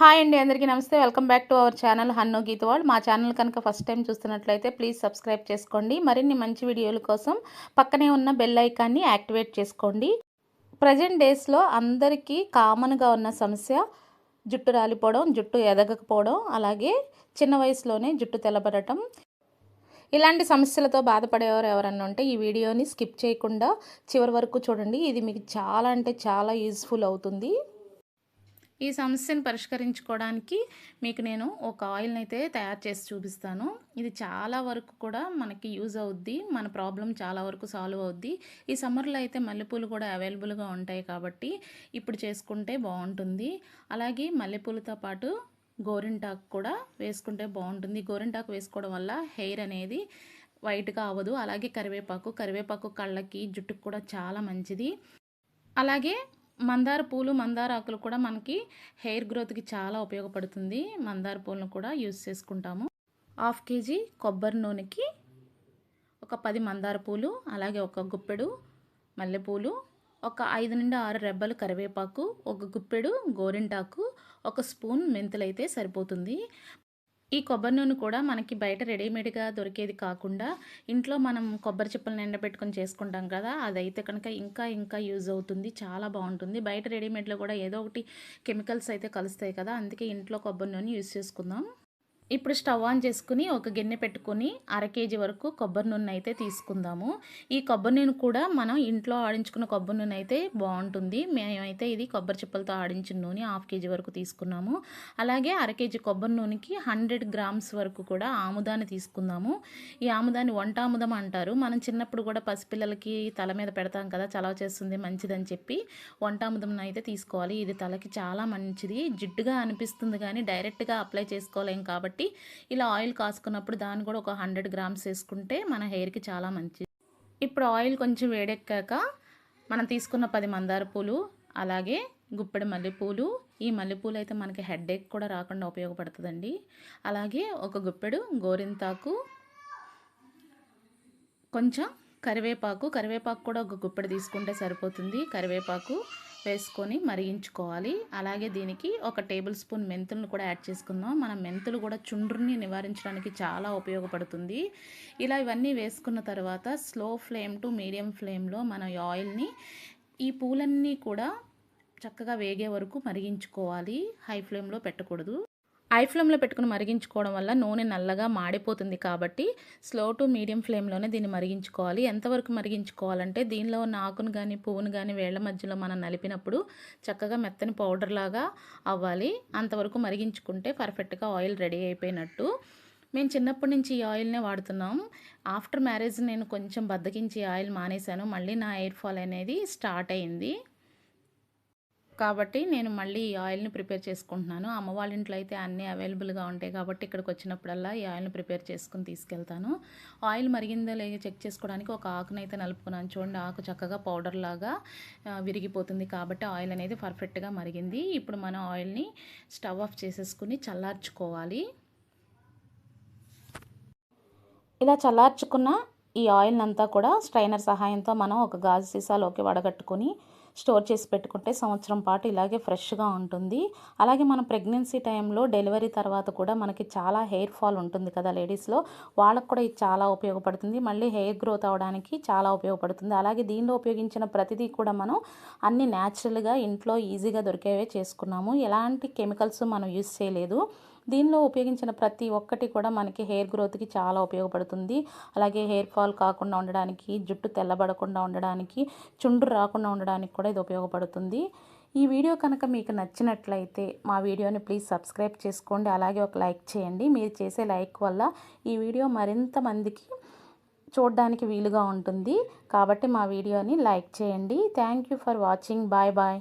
Hi అండి అందరికీ నమస్తే. Welcome back to our channel Hannu Geetha వాళ్ళు మా ఛానల్ కనుక ఫస్ట్ టైం చూస్తున్నట్లయితే ప్లీజ్ సబ్స్క్రైబ్ చేసుకోండి. మరిన్ని మంచి వీడియోల కోసం పక్కనే ఉన్న బెల్ ఐకాన్ని యాక్టివేట్ చేసుకోండి. ప్రజెంట్ డేస్లో అందరికీ కామన్గా ఉన్న సమస్య జుట్టు రాలిపోవడం జుట్టు ఎదగకపోవడం అలాగే చిన్న వయసులోనే జుట్టు తెల్లబడటం. ఇలాంటి సమస్యలతో బాధపడేవారు ఎవరన్నా ఉంటే ఈ వీడియోని స్కిప్ చేయకుండా చివరి వరకు చూడండి. ఇది మీకు చాలా అంటే చాలా యూజ్ఫుల్ అవుతుంది. ఈ సమస్యను పరిష్కరించుకోవడానికి మీకు నేను ఒక ఆయిల్ని అయితే తయారు చేసి చూపిస్తాను. ఇది చాలా వరకు కూడా మనకి యూజ్ అవుద్ది మన ప్రాబ్లం చాలా వరకు సాల్వ్ అవుద్ది. ఈ సమ్మర్లో అయితే మల్లెపూలు కూడా అవైలబుల్గా ఉంటాయి కాబట్టి ఇప్పుడు చేసుకుంటే బాగుంటుంది. అలాగే మల్లెపూలతో పాటు గోరింటాకు కూడా వేసుకుంటే బాగుంటుంది. గోరింటాకు వేసుకోవడం వల్ల హెయిర్ అనేది వైట్గా అవ్వదు. అలాగే కరివేపాకు కరివేపాకు కళ్ళకి జుట్టుకు కూడా చాలా మంచిది. అలాగే మందార పూలు మందార ఆకులు కూడా మనకి హెయిర్ గ్రోత్కి చాలా ఉపయోగపడుతుంది. మందార పూలను కూడా యూజ్ చేసుకుంటాము. హాఫ్ కేజీ కొబ్బరి నూనెకి ఒక పది మందార పూలు అలాగే ఒక గుప్పెడు మల్లెపూలు ఒక ఐదు నుండి ఆరు రెబ్బలు కరివేపాకు ఒక గుప్పెడు గోరింటాకు ఒక స్పూన్ మెంతులైతే సరిపోతుంది. ఈ కొబ్బరి నూనె కూడా మనకి బయట రెడీమేడ్గా దొరికేది కాకుండా ఇంట్లో మనం కొబ్బరి చిప్పలను ఎండబెట్టుకొని చేసుకుంటాం కదా అదైతే కనుక ఇంకా ఇంకా యూజ్ అవుతుంది చాలా బాగుంటుంది. బయట రెడీమేడ్లో కూడా ఏదో ఒకటి కెమికల్స్ అయితే కలుస్తాయి కదా అందుకే ఇంట్లో కొబ్బరి నూనె యూజ్ చేసుకుందాం. ఇప్పుడు స్టవ్ ఆన్ చేసుకుని ఒక గిన్నె పెట్టుకుని అర కేజీ వరకు కొబ్బరి నూనె అయితే తీసుకుందాము. ఈ కొబ్బరి నూనె కూడా మనం ఇంట్లో ఆడించుకున్న కొబ్బరి నూనె అయితే బాగుంటుంది. మేమైతే ఇది కొబ్బరి చిప్పలతో ఆడించిన నూనె హాఫ్ కేజీ వరకు తీసుకున్నాము. అలాగే అర కేజీ కొబ్బరి నూనెకి హండ్రెడ్ గ్రామ్స్ వరకు కూడా ఆముదాన్ని తీసుకుందాము. ఈ ఆముదాన్ని వంట ఆముదం అంటారు. మనం చిన్నప్పుడు కూడా పసిపిల్లలకి తల మీద పెడతాం కదా చలవ చేస్తుంది మంచిదని చెప్పి వంట ఆముదం అయితే తీసుకోవాలి. ఇది తలకి చాలా మంచిది. జిడ్డుగా అనిపిస్తుంది కానీ డైరెక్ట్గా అప్లై చేసుకోలేం కాబట్టి కాబట్టి ఇలా ఆయిల్ కాసుకున్నప్పుడు దాన్ని కూడా ఒక హండ్రెడ్ గ్రామ్స్ వేసుకుంటే మన హెయిర్కి చాలా మంచిది ఇప్పుడు ఆయిల్ కొంచెం వేడెక్కాక మనం తీసుకున్న పది మందార పూలు అలాగే గుప్పెడు మల్లెపూలు ఈ మల్లెపూలు అయితే మనకి హెడ్ఏక్ కూడా రాకుండా ఉపయోగపడుతుందండి. అలాగే ఒక గుప్పెడు గోరింతాకు కొంచెం కరివేపాకు కరివేపాకు కూడా ఒక గుప్పెడు తీసుకుంటే సరిపోతుంది. కరివేపాకు వేసుకొని మరిగించుకోవాలి. అలాగే దీనికి ఒక టేబుల్ స్పూన్ మెంతులను కూడా యాడ్ చేసుకుందాం. మన మెంతులు కూడా చుండ్రుని నివారించడానికి చాలా ఉపయోగపడుతుంది. ఇలా ఇవన్నీ వేసుకున్న తర్వాత స్లో ఫ్లేమ్ టు మీడియం ఫ్లేమ్లో మన ఆయిల్ని ఈ పూలన్నీ కూడా చక్కగా వేగే వరకు మరిగించుకోవాలి. హై ఫ్లేమ్లో పెట్టకూడదు. హై ఫ్లేమ్లో పెట్టుకుని మరిగించుకోవడం వల్ల నూనె నల్లగా మాడిపోతుంది కాబట్టి స్లో టు మీడియం ఫ్లేమ్లోనే దీన్ని మరిగించుకోవాలి. ఎంతవరకు మరిగించుకోవాలంటే దీనిలో ఉన్న ఆకును కానీ పువ్వును కానీ వేళ్ళ మధ్యలో మనం నలిపినప్పుడు చక్కగా మెత్తని పౌడర్ లాగా అవ్వాలి. అంతవరకు మరిగించుకుంటే పర్ఫెక్ట్గా ఆయిల్ రెడీ అయిపోయినట్టు. మేము చిన్నప్పటి నుంచి ఈ ఆయిల్నే వాడుతున్నాం. ఆఫ్టర్ మ్యారేజ్ నేను కొంచెం బద్దకించి ఆయిల్ మానేశాను. మళ్ళీ నా ఎయిర్ ఫాల్ అనేది స్టార్ట్ అయింది. కాబట్టి నేను మళ్ళీ ఈ ఆయిల్ని ప్రిపేర్ చేసుకుంటున్నాను. అమ్మ వాళ్ళ ఇంట్లో అయితే అన్నీ అవైలబుల్గా ఉంటాయి కాబట్టి ఇక్కడికి వచ్చినప్పుడల్లా ఈ ఆయిల్ని ప్రిపేర్ చేసుకుని తీసుకెళ్తాను. ఆయిల్ మరిగిందో లేదో చెక్ చేసుకోవడానికి ఒక ఆకునైతే నలుపుకున్నాను. చూడండి ఆకు చక్కగా పౌడర్ లాగా విరిగిపోతుంది కాబట్టి ఆయిల్ అనేది పర్ఫెక్ట్గా మరిగింది. ఇప్పుడు మనం ఆయిల్ని స్టవ్ ఆఫ్ చేసేసుకుని చల్లార్చుకోవాలి. ఇలా చల్లార్చుకున్న ఈ ఆయిల్ అంతా కూడా స్ట్రైనర్ సహాయంతో మనం ఒక గాజు సీసాలోకి వడగట్టుకొని స్టోర్ చేసి పెట్టుకుంటే సంవత్సరం పాటు ఇలాగే ఫ్రెష్గా ఉంటుంది. అలాగే మన ప్రెగ్నెన్సీ టైంలో డెలివరీ తర్వాత కూడా మనకి చాలా హెయిర్ ఫాల్ ఉంటుంది కదా లేడీస్లో. వాళ్ళకు కూడా ఇది చాలా ఉపయోగపడుతుంది. మళ్ళీ హెయిర్ గ్రోత్ అవడానికి చాలా ఉపయోగపడుతుంది. అలాగే దీనిలో ఉపయోగించిన ప్రతిదీ కూడా మనం అన్ని న్యాచురల్గా ఇంట్లో ఈజీగా దొరికేవే చేసుకున్నాము. ఎలాంటి కెమికల్స్ మనం యూస్ చేయలేదు. దీనిలో ఉపయోగించిన ప్రతి ఒక్కటి కూడా మనకి హెయిర్ గ్రోత్కి చాలా ఉపయోగపడుతుంది. అలాగే హెయిర్ ఫాల్ కాకుండా ఉండడానికి జుట్టు తెల్లబడకుండా ఉండడానికి చుండ్రు రాకుండా ఉండడానికి కూడా ఇది ఉపయోగపడుతుంది. ఈ వీడియో కనుక మీకు నచ్చినట్లయితే మా వీడియోని ప్లీజ్ సబ్స్క్రైబ్ చేసుకోండి. అలాగే ఒక లైక్ చేయండి. మీరు చేసే లైక్ వల్ల ఈ వీడియో మరింత మందికి చూడడానికి వీలుగా ఉంటుంది. కాబట్టి మా వీడియోని లైక్ చేయండి. Thank you for watching. Bye bye.